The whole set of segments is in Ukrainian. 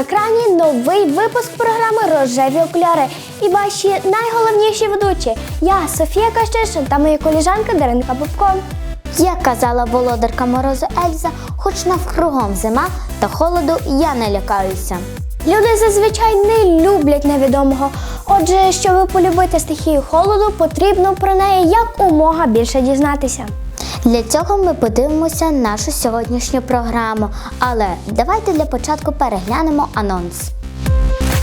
Екрані новий випуск програми Рожеві окуляри і ваші найголовніші ведучі. Я Софія Кащишин та моя коліжанка Даринка Бубко. Як казала володарка морозу Ельза, хоч навкругом зима та холоду я не лякаюся. Люди зазвичай не люблять невідомого. Отже, щоб полюбити стихію холоду, потрібно про неї якомога більше дізнатися. Для цього ми подивимося нашу сьогоднішню програму. Але давайте для початку переглянемо анонс.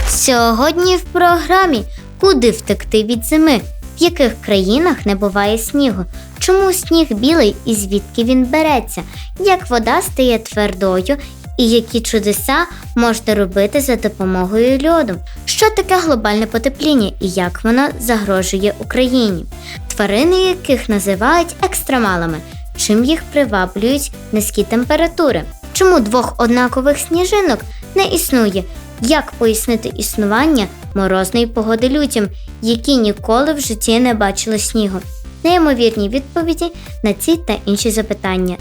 Сьогодні в програмі Куди втекти від зими? В яких країнах не буває снігу? Чому сніг білий і звідки він береться? Як вода стає твердою? І які чудеса можна робити за допомогою льоду? Що таке глобальне потепління і як воно загрожує Україні? Тварини, яких називають екстремалами, чим їх приваблюють низькі температури? Чому двох однакових сніжинок не існує? Як пояснити існування морозної погоди людям, які ніколи в житті не бачили снігу? Неймовірні відповіді на ці та інші запитання.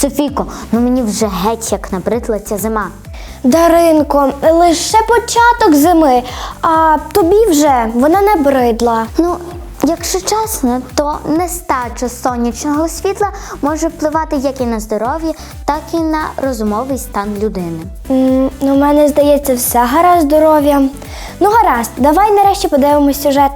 Софіко, ну мені вже геть як набридла ця зима. Даринко, лише початок зими, а тобі вже вона не бридла. Ну, якщо чесно, то нестача сонячного світла може впливати як і на здоров'я, так і на розумовий стан людини. М, Ну, в мене здається, все гаразд здоров'я. Ну, гаразд, давай нарешті подивимось сюжет.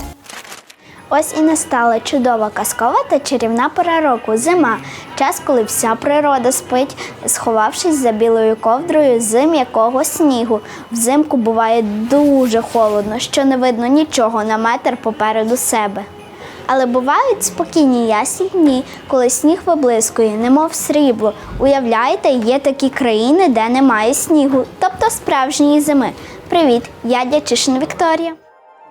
Ось і настала чудова казкова та чарівна пора року зима. Час, коли вся природа спить, сховавшись за білою ковдрою з м'якого снігу. Взимку буває дуже холодно, що не видно нічого на метр попереду себе. Але бувають спокійні ясні дні, коли сніг виблискує, немов срібло. Уявляєте, є такі країни, де немає снігу, тобто справжньої зими. Привіт, я Дячишин Вікторія.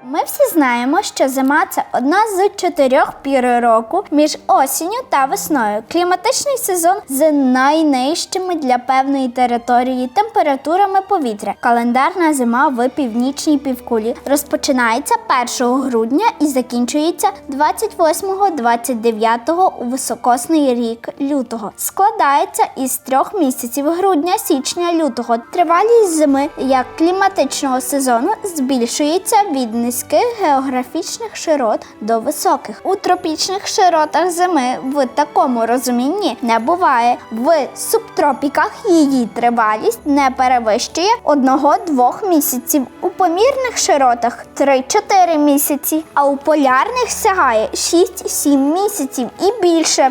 Ми всі знаємо, що зима це одна з чотирьох пір року між осінню та весною. Кліматичний сезон з найнижчими для певної території температурами повітря. Календарна зима в північній півкулі розпочинається 1 грудня і закінчується 28-29 у високосний рік лютого. Складається із трьох місяців грудня, січня, лютого. Тривалість зими як кліматичного сезону збільшується від низьких географічних широт до високих. У тропічних широтах зими в такому розумінні не буває. В субтропіках її тривалість не перевищує одного-двох місяців. У помірних широтах 3-4 місяці, а у полярних сягає 6-7 місяців і більше.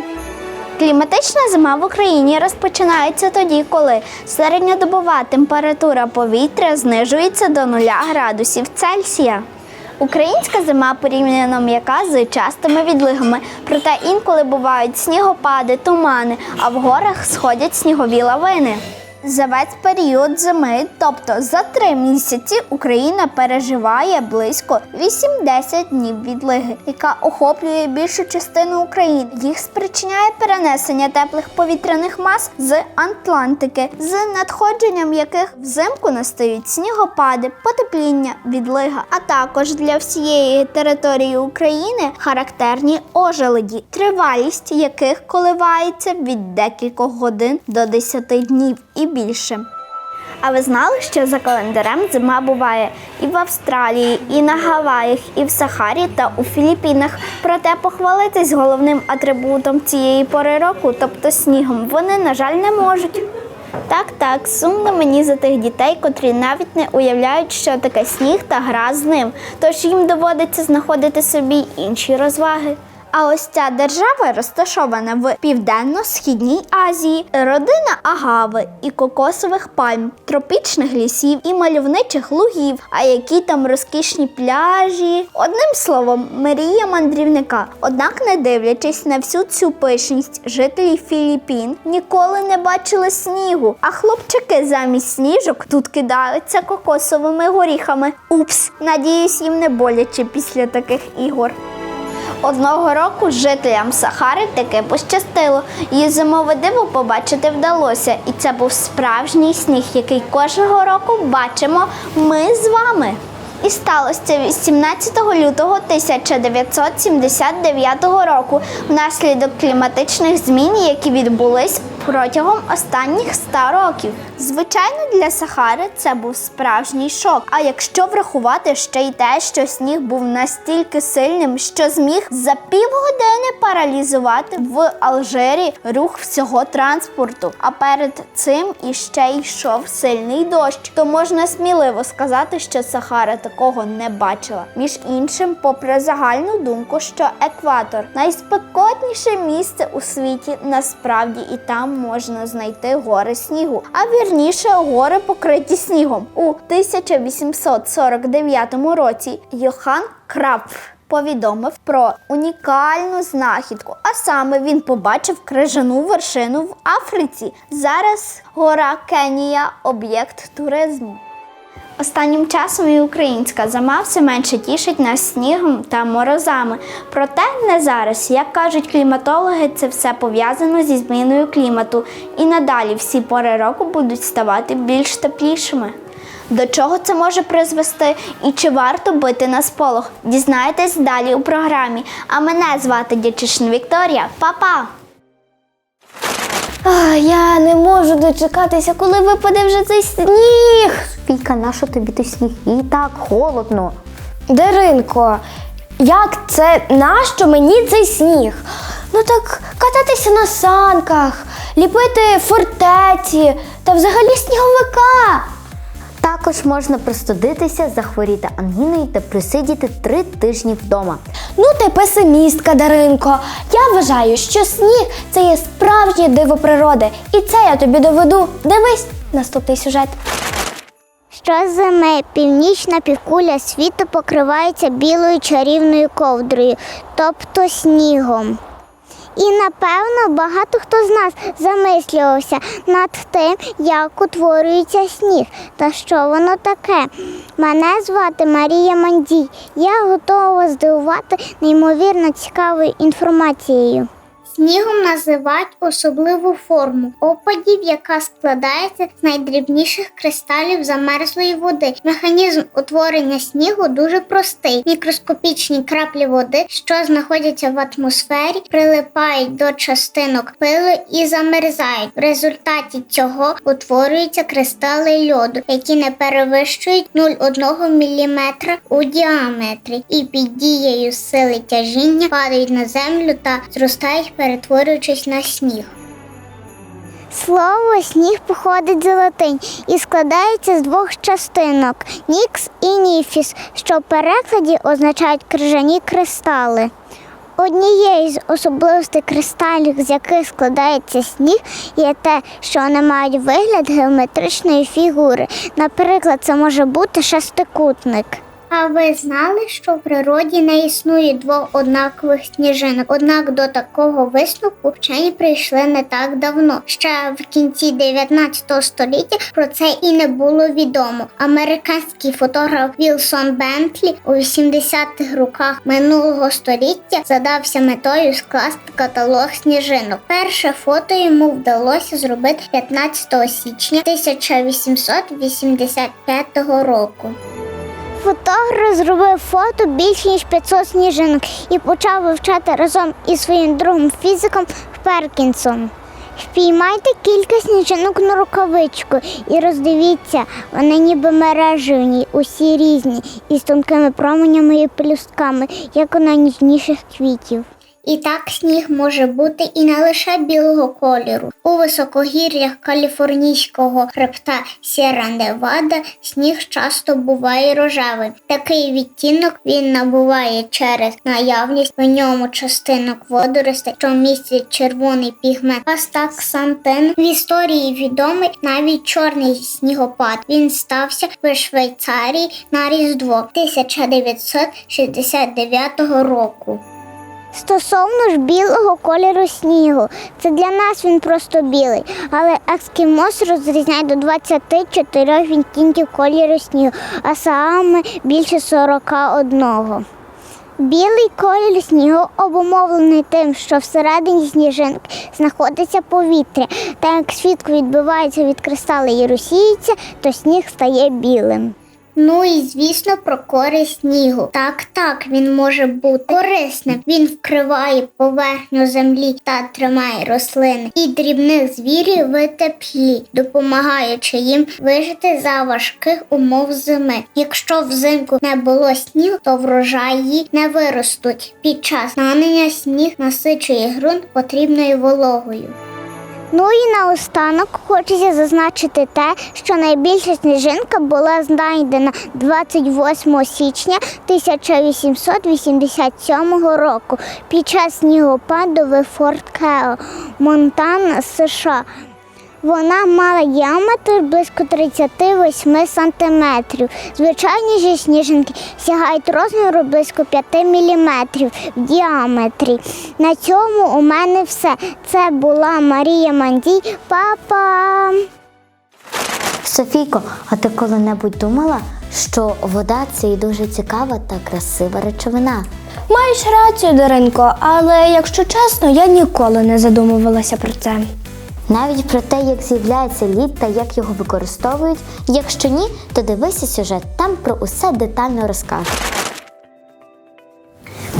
Кліматична зима в Україні розпочинається тоді, коли середньодобова температура повітря знижується до 0 градусів Цельсія. Українська зима порівняно м'яка з частими відлигами, проте інколи бувають снігопади, тумани, а в горах сходять снігові лавини. За весь період зими, тобто за три місяці, Україна переживає близько 8-10 днів відлиги, яка охоплює більшу частину України. Їх спричиняє перенесення теплих повітряних мас з Атлантики, з надходженням яких взимку настають снігопади, потепління, відлига, а також для всієї території України характерні ожеледі, тривалість яких коливається від декількох годин до 10 днів і більше. А ви знали, що за календарем зима буває і в Австралії, і на Гаваях, і в Сахарі та у Філіппінах. Проте похвалитись головним атрибутом цієї пори року, тобто снігом, вони, на жаль, не можуть. Так, так, сумно мені за тих дітей, котрі навіть не уявляють, що таке сніг та гра з ним. Тож їм доводиться знаходити собі інші розваги. А ось ця держава розташована в південно-східній Азії, родина агави і кокосових пальм, тропічних лісів і мальовничих лугів. А які там розкішні пляжі. Одним словом, мрія мандрівника. Однак, не дивлячись на всю цю пишність, жителі Філіппін ніколи не бачили снігу. А хлопчики замість сніжок тут кидаються кокосовими горіхами. Упс, надіюсь, їм не боляче після таких ігор. Одного року жителям Сахари таки пощастило. Її зимове диво побачити вдалося. І це був справжній сніг, який кожного року бачимо ми з вами. І сталося це 18 лютого 1979 року внаслідок кліматичних змін, які відбулись протягом останніх 100 років. Звичайно, для Сахари це був справжній шок. А якщо врахувати ще й те, що сніг був настільки сильним, що зміг за півгодини паралізувати в Алжирі рух всього транспорту. А перед цим іще йшов сильний дощ, то можна сміливо сказати, що Сахара такого не бачила. Між іншим, попри загальну думку, що екватор найспекотніше місце у світі, насправді і там можна знайти гори снігу, а вірніше гори покриті снігом. У 1849 році Йохан Крапф повідомив про унікальну знахідку. А саме він побачив крижану вершину в Африці. Зараз гора Кенія об'єкт туризму. Останнім часом і українська зима все менше тішить нас снігом та морозами. Проте не зараз. Як кажуть кліматологи, це все пов'язано зі зміною клімату, і надалі всі пори року будуть ставати більш теплішими. До чого це може призвести і чи варто бити на сполох? Дізнаєтесь далі у програмі. А мене звати Дячишин Вікторія. Па-па! Я не можу дочекатися, коли випаде вже цей сніг. Фійка, нащо тобі той сніг? І так холодно. Даринко, як це нащо мені цей сніг? Ну так кататися на санках, ліпити фортеці та взагалі сніговика. Також можна простудитися, захворіти ангіною та просидіти три тижні вдома. Ну ти песимістка, Даринко. Я вважаю, що сніг це є справжнє диво природи. І це я тобі доведу. Дивись наступний сюжет. Щозими північна півкуля світу покривається білою чарівною ковдрою, тобто снігом. І напевно багато хто з нас замислювався над тим, як утворюється сніг та що воно таке. Мене звати Марія Мандій. Я готова здивувати неймовірно цікавою інформацією. Снігом називають особливу форму опадів, яка складається з найдрібніших кристалів замерзлої води. Механізм утворення снігу дуже простий. Мікроскопічні краплі води, що знаходяться в атмосфері, прилипають до частинок пилу і замерзають. В результаті цього утворюються кристали льоду, які не перевищують 0,1 мм у діаметрі, і під дією сили тяжіння падають на землю та зростають, перетворюючись на сніг. Слово сніг походить з латинь і складається з двох частинок нікс і ніфіс, що в перекладі означають крижані кристали. Однією з особливостей кристалів, з яких складається сніг, є те, що вони мають вигляд геометричної фігури. Наприклад, це може бути шестикутник. А ви знали, що в природі не існує двох однакових сніжинок? Однак до такого висновку вчені прийшли не так давно. Ще в кінці 19 століття про це і не було відомо. Американський фотограф Вілсон Бентлі у 80-х роках минулого століття задався метою скласти каталог сніжинок. Перше фото йому вдалося зробити 15 січня 1885 року. Фотограф зробив фото більш ніж 500 сніжинок і почав вивчати разом із своїм другом фізиком Перкінсом. Впіймайте кілька сніжинок на рукавичку і роздивіться, вони ніби мережевні, усі різні, із тонкими променями і пелюстками, як у найніжніших квітів. І так сніг може бути і не лише білого кольору. У високогір'ях каліфорнійського хребта Сєра Невада сніг часто буває рожевим. Такий відтінок він набуває через наявність в ньому частинок водоростей, що містять червоний пігмент астаксантин. В історії відомий навіть чорний снігопад. Він стався в Швейцарії на Різдво 1969 року. Стосовно ж білого кольору снігу, це для нас він просто білий, але ескімос розрізняє до 24 відтінків кольору снігу, а саме більше 41. Білий колір снігу обумовлений тим, що всередині сніжинки знаходиться повітря, та як світло відбивається від кристали і розсіється, то сніг стає білим. Ну і звісно про користь снігу. Так, так, він може бути корисним. Він вкриває поверхню землі та тримає рослини і дрібних звірів в теплі, допомагаючи їм вижити за важких умов зими. Якщо взимку не було снігу, то врожаї не виростуть. Під час нанення сніг насичує ґрунт потрібною вологою. Ну і наостанок хочеться зазначити те, що найбільша сніжинка була знайдена 28 січня 1887 року під час снігопаду в Форт Кео, Монтана, США. Вона мала діаметр близько 38 сантиметрів. Звичайні ж сніжинки сягають розміру близько 5 міліметрів в діаметрі. На цьому у мене все. Це була Марія Мандій. Папа. Софійко, а ти коли-небудь думала, що вода це і дуже цікава та красива речовина? Маєш рацію, Даринко, але якщо чесно, я ніколи не задумувалася про це. Навіть про те, як з'являється лід та як його використовують. Якщо ні, то дивися сюжет, там про усе детально розкажуть.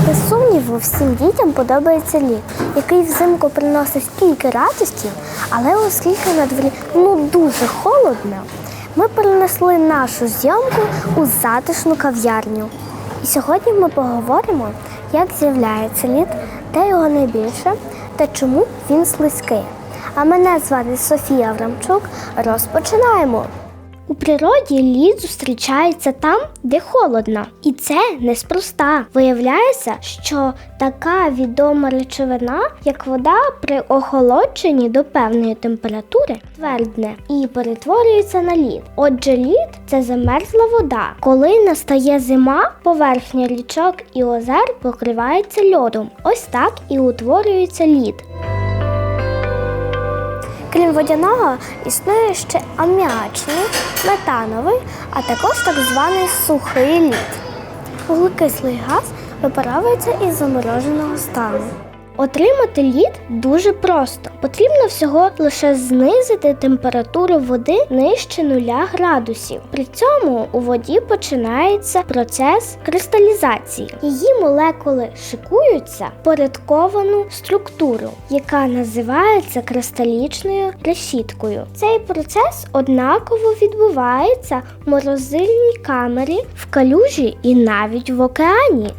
Без сумніву, всім дітям подобається лід, який взимку приносить стільки радості, але оскільки на дворі ну дуже холодно, ми перенесли нашу зйомку у затишну кав'ярню. І сьогодні ми поговоримо, як з'являється лід, де його найбільше та чому він слизький. А мене звати Софія Аврамчук. Розпочинаємо. У природі лід зустрічається там, де холодно. І це неспроста. Виявляється, що така відома речовина, як вода, при охолодженні до певної температури твердне і перетворюється на лід. Отже, лід це замерзла вода. Коли настає зима, поверхня річок і озер покривається льодом. Ось так і утворюється лід. Крім водяного, існує ще аміачний, метановий, а також так званий сухий лід. Вуглекислий газ випаровується із замороженого стану. Отримати лід дуже просто. Потрібно всього лише знизити температуру води нижче 0 градусів. При цьому у воді починається процес кристалізації. Її молекули шикуються в порядковану структуру, яка називається кристалічною решіткою. Цей процес однаково відбувається в морозильній камері, в калюжі і навіть в океані.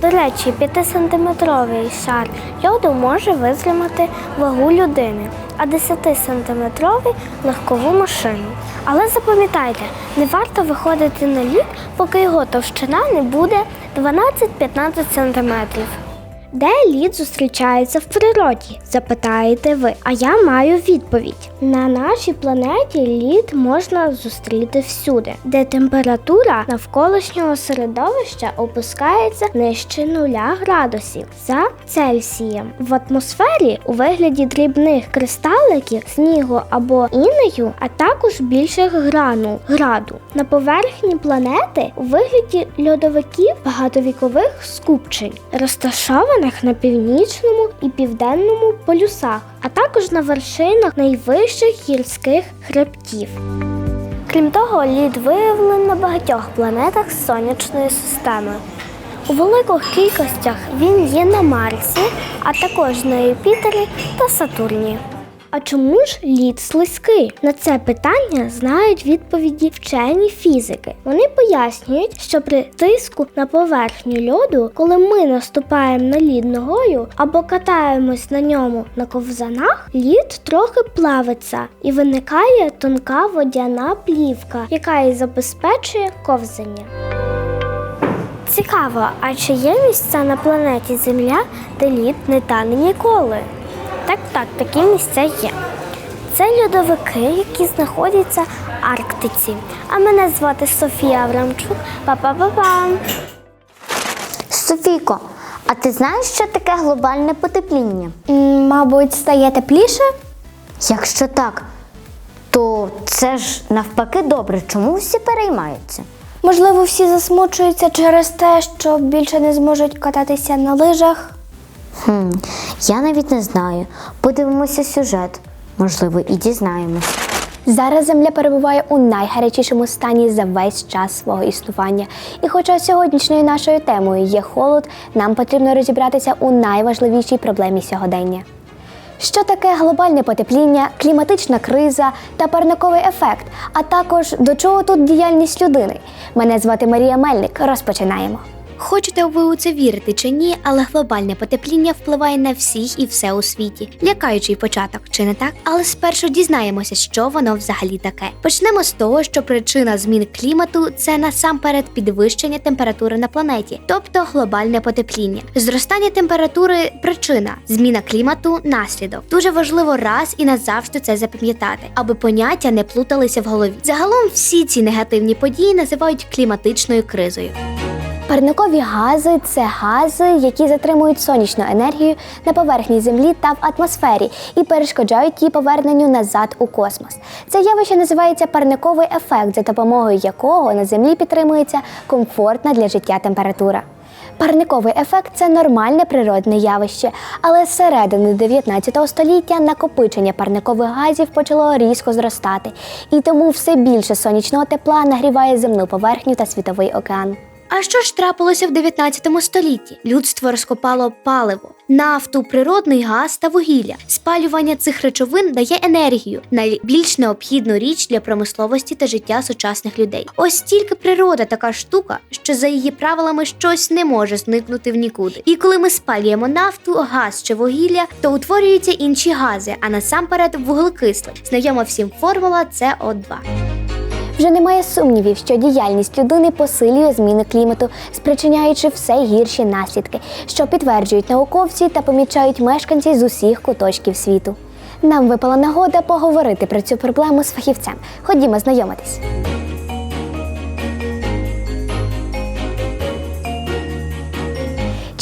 До речі, 5-сантиметровий шар льоду може витримати вагу людини, а 10-сантиметровий легкову машину. Але запам'ятайте, не варто виходити на лід, поки його товщина не буде 12-15 сантиметрів. Де лід зустрічається в природі? запитаєте ви. А я маю відповідь: на нашій планеті лід можна зустріти всюди, де температура навколишнього середовища опускається нижче 0 градусів за Цельсієм. В атмосфері у вигляді дрібних кристаликів, снігу або інею, а також більших гранул граду. На поверхні планети у вигляді льодовиків багатовікових скупчень, розташованих на північному і південному полюсах, а також на вершинах найвищих гірських хребтів. Крім того, лід виявлений на багатьох планетах сонячної системи. У великих кількостях він є на Марсі, а також на Юпітері та Сатурні. А чому ж лід слизький? На це питання знають відповіді вчені фізики. Вони пояснюють, що при тиску на поверхню льоду, коли ми наступаємо на лід ногою або катаємось на ньому на ковзанах, лід трохи плавиться і виникає тонка водяна плівка, яка і забезпечує ковзання. Цікаво, а чи є місця на планеті Земля, де лід не тане ніколи? Так, так, такі місця є. Це льодовики, які знаходяться в Арктиці. А мене звати Софія Аврамчук. Па-па-па-па! Софійко, а ти знаєш, що таке глобальне потепління? Мабуть, стає тепліше? Якщо так, то це ж навпаки добре. Чому всі переймаються? Можливо, всі засмучуються через те, що більше не зможуть кататися на лижах. Хм, я навіть не знаю. Подивимося сюжет. Можливо, і дізнаємось. Зараз Земля перебуває у найгарячішому стані за весь час свого існування. І хоча сьогоднішньою нашою темою є холод, нам потрібно розібратися у найважливішій проблемі сьогодення. Що таке глобальне потепління, кліматична криза та парниковий ефект, а також до чого тут діяльність людини? Мене звати Марія Мельник. Розпочинаємо. Хочете ви у це вірити чи ні, але глобальне потепління впливає на всіх і все у світі. Лякаючий початок, чи не так? Але спершу дізнаємося, що воно взагалі таке. Почнемо з того, що причина змін клімату це насамперед підвищення температури на планеті, тобто глобальне потепління. Зростання температури причина, зміна клімату наслідок. Дуже важливо раз і назавжди це запам'ятати, аби поняття не плуталися в голові. Загалом всі ці негативні події називають кліматичною кризою. Парникові гази це гази, які затримують сонячну енергію на поверхні землі та в атмосфері і перешкоджають її поверненню назад у космос. Це явище називається парниковий ефект, за допомогою якого на землі підтримується комфортна для життя температура. Парниковий ефект це нормальне природне явище, але з середини 19 століття накопичення парникових газів почало різко зростати, і тому все більше сонячного тепла нагріває земну поверхню та світовий океан. А що ж трапилося в 19 столітті? Людство розкопало паливо, нафту, природний газ та вугілля. Спалювання цих речовин дає енергію, найбільш необхідну річ для промисловості та життя сучасних людей. Ось тільки природа така штука, що за її правилами щось не може зникнути в нікуди. І коли ми спалюємо нафту, газ чи вугілля, то утворюються інші гази, а насамперед вуглекислий. Знайома всім формула СО2. Вже немає сумнівів, що діяльність людини посилює зміни клімату, спричиняючи все гірші наслідки, що підтверджують науковці та помічають мешканці з усіх куточків світу. Нам випала нагода поговорити про цю проблему з фахівцем. Ходімо знайомитись.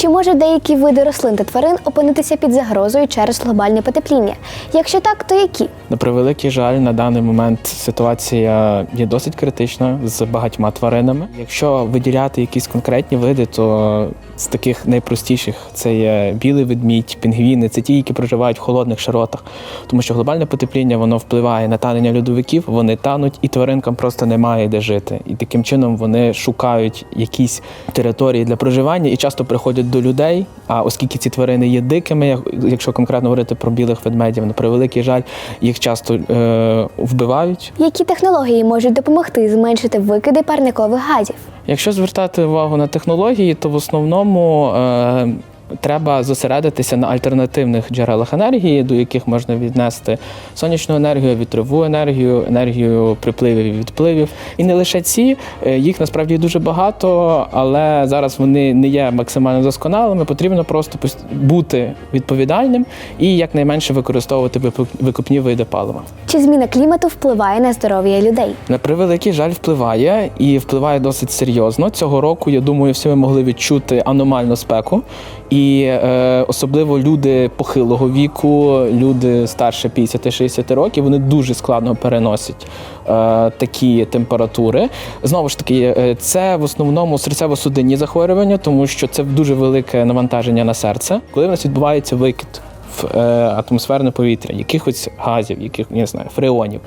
Чи можуть деякі види рослин та тварин опинитися під загрозою через глобальне потепління? Якщо так, то які? На превеликий жаль, на даний момент ситуація є досить критична з багатьма тваринами. Якщо виділяти якісь конкретні види, то з таких найпростіших це є білий ведмідь, пінгвіни, це ті, які проживають в холодних широтах. Тому що глобальне потепління воно впливає на танення льодовиків, вони тануть, і тваринкам просто немає де жити. І таким чином вони шукають якісь території для проживання і часто приходять до людей. А оскільки ці тварини є дикими, як- якщо конкретно говорити про білих ведмедів, на превеликий жаль, їх часто е, вбивають. Які технології можуть допомогти зменшити викиди парникових газів? Якщо звертати увагу на технології, то в основному е, треба зосередитися на альтернативних джерелах енергії, до яких можна віднести сонячну енергію, вітрову енергію, енергію припливів і відпливів. І не лише ці, е, їх насправді дуже багато, але зараз вони не є максимально досконалими. Потрібно просто бути відповідальним і якнайменше використовувати викопні види палива. Чи зміна клімату впливає на здоров'я людей? На превеликий жаль впливає і впливає досить серйозно. Цього року, я думаю, всі ми могли відчути аномальну спеку. І е, особливо люди похилого віку, люди старше 50-60 років, вони дуже складно переносять е, такі температури. Знову ж таки, е, це в основному серцево-судинні захворювання, тому що це дуже велике навантаження на серце, коли в нас відбувається викид в е, атмосферне повітря, якихось газів, яких не знаю, фреонів,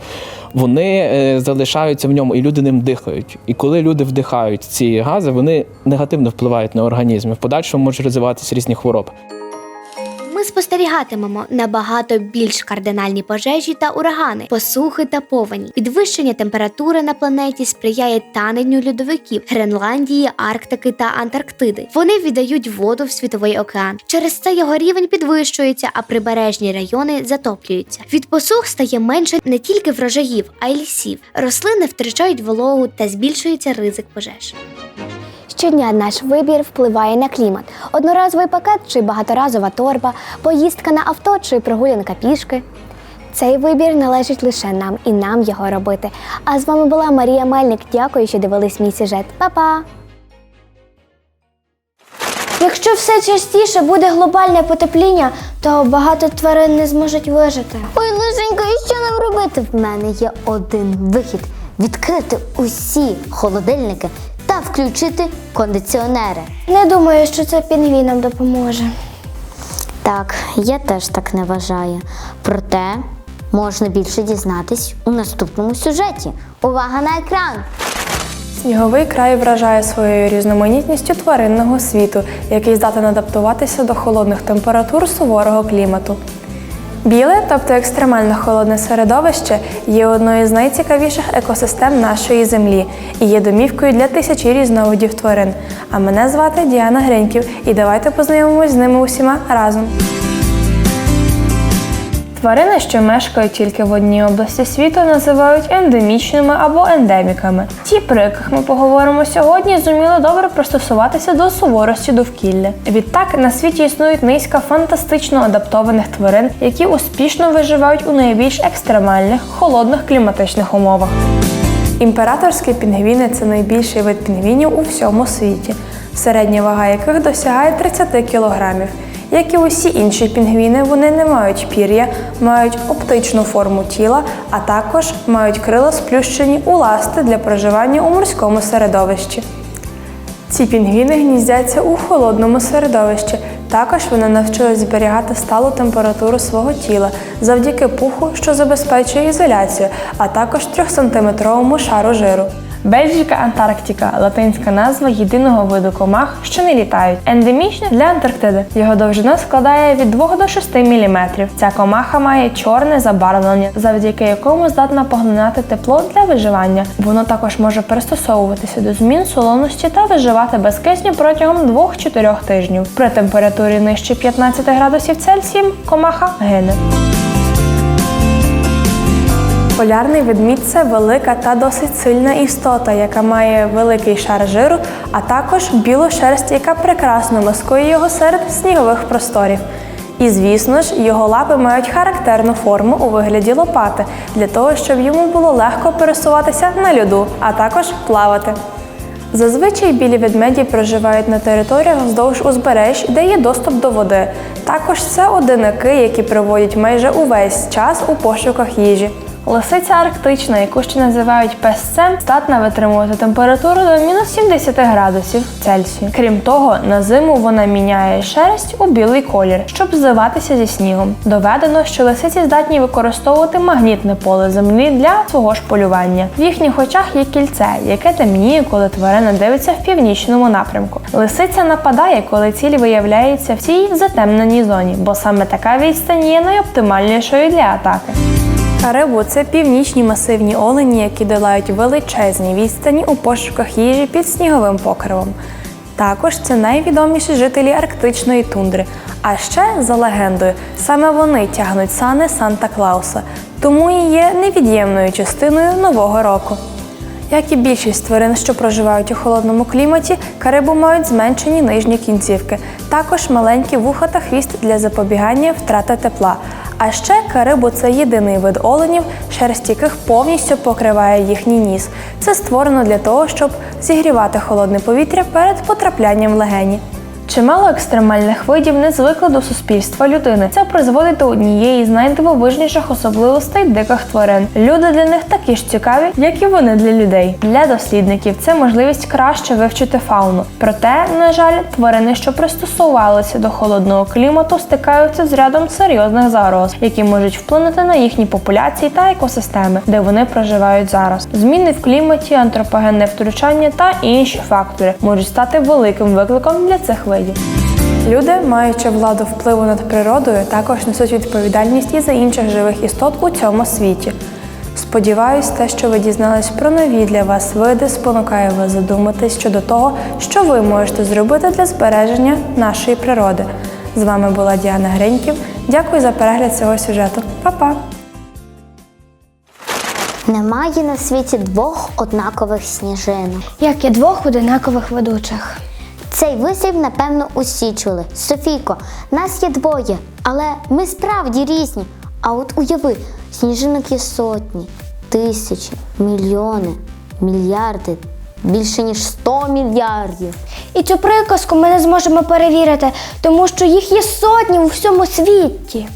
вони е, залишаються в ньому, і люди ним дихають. І коли люди вдихають ці гази, вони негативно впливають на організм. В подальшому можуть розвиватися різні хвороби. Ми спостерігатимемо набагато більш кардинальні пожежі та урагани, посухи та повені. Підвищення температури на планеті сприяє таненню льодовиків Гренландії, Арктики та Антарктиди. Вони віддають воду в світовий океан. Через це його рівень підвищується, а прибережні райони затоплюються. Від посух стає менше не тільки врожаїв, а й лісів. Рослини втрачають вологу та збільшується ризик пожеж. Щодня наш вибір впливає на клімат. Одноразовий пакет чи багаторазова торба, поїздка на авто чи прогулянка пішки. Цей вибір належить лише нам і нам його робити. А з вами була Марія Мельник. Дякую, що дивились мій сюжет. Па-па! Якщо все частіше буде глобальне потепління, то багато тварин не зможуть вижити. Ой, лишенько, і що нам робити? В мене є один вихід: відкрити усі холодильники та включити кондиціонери. Не думаю, що це пінгвінам допоможе. Так, я теж так не вважаю. Проте можна більше дізнатись у наступному сюжеті. Увага на екран! Сніговий край вражає своєю різноманітністю тваринного світу, який здатен адаптуватися до холодних температур суворого клімату. Біле, тобто екстремально холодне середовище, є одною з найцікавіших екосистем нашої землі і є домівкою для тисячі різновидів тварин. А мене звати Діана Гриньків, і давайте познайомимось з ними усіма разом. Тварини, що мешкають тільки в одній області світу, називають ендемічними або ендеміками. Ті, про яких ми поговоримо сьогодні, зуміли добре пристосуватися до суворості довкілля. Відтак на світі існують низка фантастично адаптованих тварин, які успішно виживають у найбільш екстремальних холодних кліматичних умовах. Імператорські пінгвіни це найбільший вид пінгвінів у всьому світі, середня вага яких досягає 30 кілограмів. Як і усі інші пінгвіни, вони не мають пір'я, мають оптичну форму тіла, а також мають крила сплющені у ласти для проживання у морському середовищі. Ці пінгвіни гніздяться у холодному середовищі. Також вони навчились зберігати сталу температуру свого тіла завдяки пуху, що забезпечує ізоляцію, а також 3-сантиметровому шару жиру. Бельгіка Антарктика латинська назва єдиного виду комах, що не літають. Ендемічна для Антарктиди. Його довжина складає від 2 до 6 мм. Ця комаха має чорне забарвлення, завдяки якому здатна поглинати тепло для виживання. Воно також може пристосовуватися до змін солоності та виживати без кисню протягом 2-4 тижнів. При температурі нижче 15 градусів Цельсія комаха гине. Полярний ведмідь це велика та досить сильна істота, яка має великий шар жиру, а також білу шерсть, яка прекрасно маскує його серед снігових просторів. І звісно ж, його лапи мають характерну форму у вигляді лопати для того, щоб йому було легко пересуватися на льоду, а також плавати. Зазвичай білі ведмеді проживають на територіях вздовж узбережжя, де є доступ до води. Також це одинаки, які проводять майже увесь час у пошуках їжі. Лисиця арктична, яку ще називають песцем, здатна витримувати температуру до мінус 70 градусів Цельсію. Крім того, на зиму вона міняє шерсть у білий колір, щоб зливатися зі снігом. Доведено, що лисиці здатні використовувати магнітне поле землі для свого ж полювання. В їхніх очах є кільце, яке темніє, коли тварина дивиться в північному напрямку. Лисиця нападає, коли ціль виявляється в цій затемненій зоні, бо саме така відстань є найоптимальнішою для атаки. Карибу це північні масивні олені, які долають величезні відстані у пошуках їжі під сніговим покривом. Також це найвідоміші жителі арктичної тундри. А ще, за легендою, саме вони тягнуть сани Санта Клауса, тому і є невід'ємною частиною Нового року. Як і більшість тварин, що проживають у холодному кліматі, карибу мають зменшені нижні кінцівки, також маленькі вуха та хвіст для запобігання втрати тепла. А ще карибу це єдиний вид оленів, шерсть яких повністю покриває їхній ніс. Це створено для того, щоб зігрівати холодне повітря перед потраплянням в легені. Чимало екстремальних видів не звикли до суспільства людини. Це призводить до однієї з найдивовижніших особливостей диких тварин. Люди для них такі ж цікаві, як і вони для людей. Для дослідників це можливість краще вивчити фауну. Проте, на жаль, тварини, що пристосувалися до холодного клімату, стикаються з рядом серйозних загроз, які можуть вплинути на їхні популяції та екосистеми, де вони проживають зараз. Зміни в кліматі, антропогенне втручання та інші фактори можуть стати великим викликом для цих видів. Люди, маючи владу впливу над природою, також несуть відповідальність і за інших живих істот у цьому світі. Сподіваюсь, те, що ви дізнались про нові для вас види, спонукає вас задуматись щодо того, що ви можете зробити для збереження нашої природи. З вами була Діана Гриньків. Дякую за перегляд цього сюжету. Па-па! Немає на світі двох однакових сніжинок. Як і двох одинакових ведучих. Цей вислів, напевно, усі чули. Софійко, нас є двоє, але ми справді різні. А от уяви, сніжинок є сотні, тисячі, мільйони, мільярди, більше ніж 100 мільярдів. І цю приказку ми не зможемо перевірити, тому що їх є сотні у всьому світі.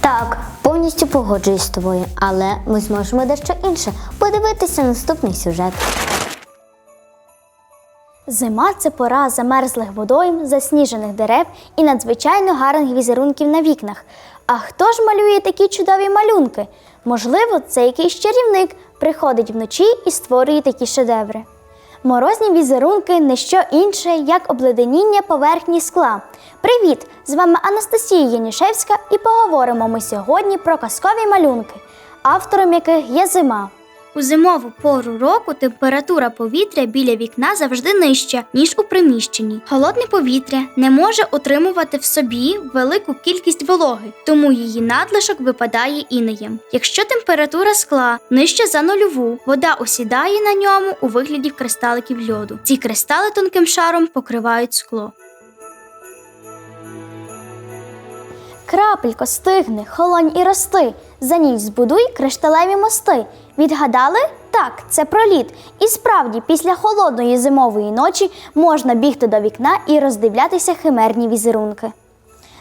Так, повністю погоджуюсь з тобою, але ми зможемо дещо інше подивитися наступний сюжет. Зима це пора замерзлих водойм, засніжених дерев і надзвичайно гарних візерунків на вікнах. А хто ж малює такі чудові малюнки? Можливо, це якийсь чарівник приходить вночі і створює такі шедеври. Морозні візерунки не що інше, як обледеніння поверхні скла. Привіт! З вами Анастасія Янішевська і поговоримо ми сьогодні про казкові малюнки, автором яких є зима. У зимову пору року температура повітря біля вікна завжди нижча, ніж у приміщенні. Холодне повітря не може отримувати в собі велику кількість вологи, тому її надлишок випадає інеєм. Якщо температура скла нижча за нульову, вода осідає на ньому у вигляді кристаликів льоду. Ці кристали тонким шаром покривають скло. Крапелько стигни, холонь і рости. За ніч збудуй кришталеві мости. Відгадали? Так, це проліт. І справді, після холодної зимової ночі можна бігти до вікна і роздивлятися химерні візерунки.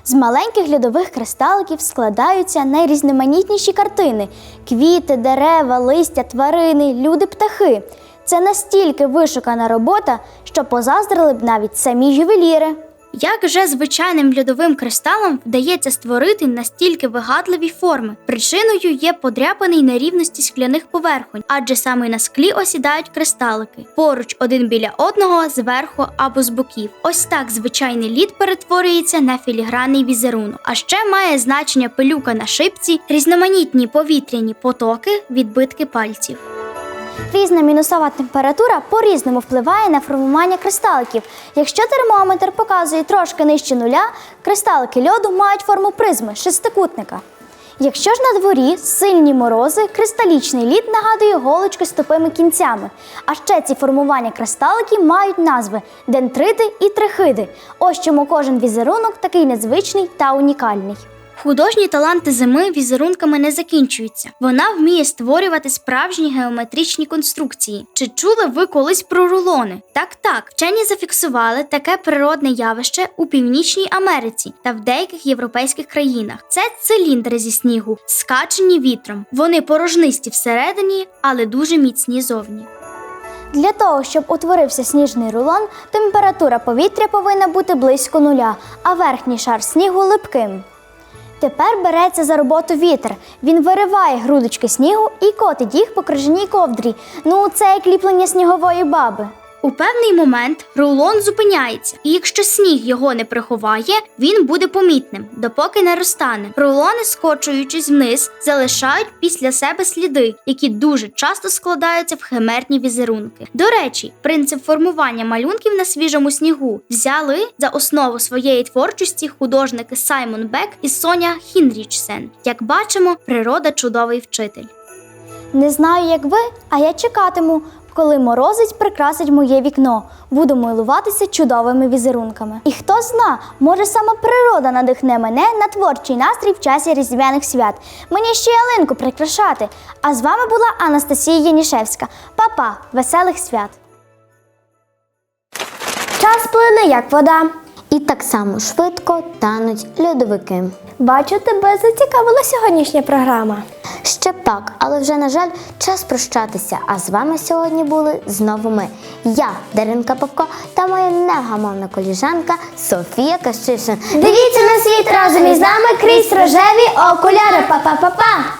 З маленьких льодових кристаликів складаються найрізноманітніші картини: квіти, дерева, листя, тварини, люди, птахи. Це настільки вишукана робота, що позаздрили б навіть самі ювеліри. Як же звичайним льодовим кристалам вдається створити настільки вигадливі форми? Причиною є подряпаний нерівності скляних поверхонь, адже саме на склі осідають кристалики поруч один біля одного, зверху або з боків. Ось так звичайний лід перетворюється на філігранний візерунок. А ще має значення пилюка на шипці, різноманітні повітряні потоки, відбитки пальців. Різна мінусова температура по-різному впливає на формування кристаликів. Якщо термометр показує трошки нижче нуля, кристалики льоду мають форму призми шестикутника. Якщо ж на дворі сильні морози, кристалічний лід нагадує голочки з тупими кінцями. А ще ці формування кристаликів мають назви дентрити і трихиди. Ось чому кожен візерунок такий незвичний та унікальний. Художні таланти зими візерунками не закінчуються. Вона вміє створювати справжні геометричні конструкції. Чи чули ви колись про рулони? Так, так, вчені зафіксували таке природне явище у Північній Америці та в деяких європейських країнах. Це циліндри зі снігу, скачені вітром. Вони порожнисті всередині, але дуже міцні зовні. Для того, щоб утворився сніжний рулон, температура повітря повинна бути близько нуля, а верхній шар снігу липким. Тепер береться за роботу вітер. Він вириває грудочки снігу і котить їх по крижаній ковдрі. Ну, це як ліплення снігової баби. У певний момент рулон зупиняється, і якщо сніг його не приховає, він буде помітним, допоки не розтане. Рулони, скочуючись вниз, залишають після себе сліди, які дуже часто складаються в химерні візерунки. До речі, принцип формування малюнків на свіжому снігу взяли за основу своєї творчості художники Саймон Бек і Соня Хінрічсен. Як бачимо, природа чудовий вчитель. Не знаю, як ви, а я чекатиму, коли морозець прикрасить моє вікно. Буду милуватися чудовими візерунками. І хто зна, може саме природа надихне мене на творчий настрій в часі різдвяних свят. Мені ще ялинку прикрашати. А з вами була Анастасія Янішевська. Па-па, веселих свят! Час плине, як вода. І так само швидко тануть льодовики. Бачу, тебе зацікавила сьогоднішня програма. Ще б так, але вже, на жаль, час прощатися. А з вами сьогодні були знову ми. Я, Даринка Попко, та моя негамовна коліжанка Софія Кащишин. Дивіться на світ разом із нами крізь рожеві окуляри. Па-па-па-па!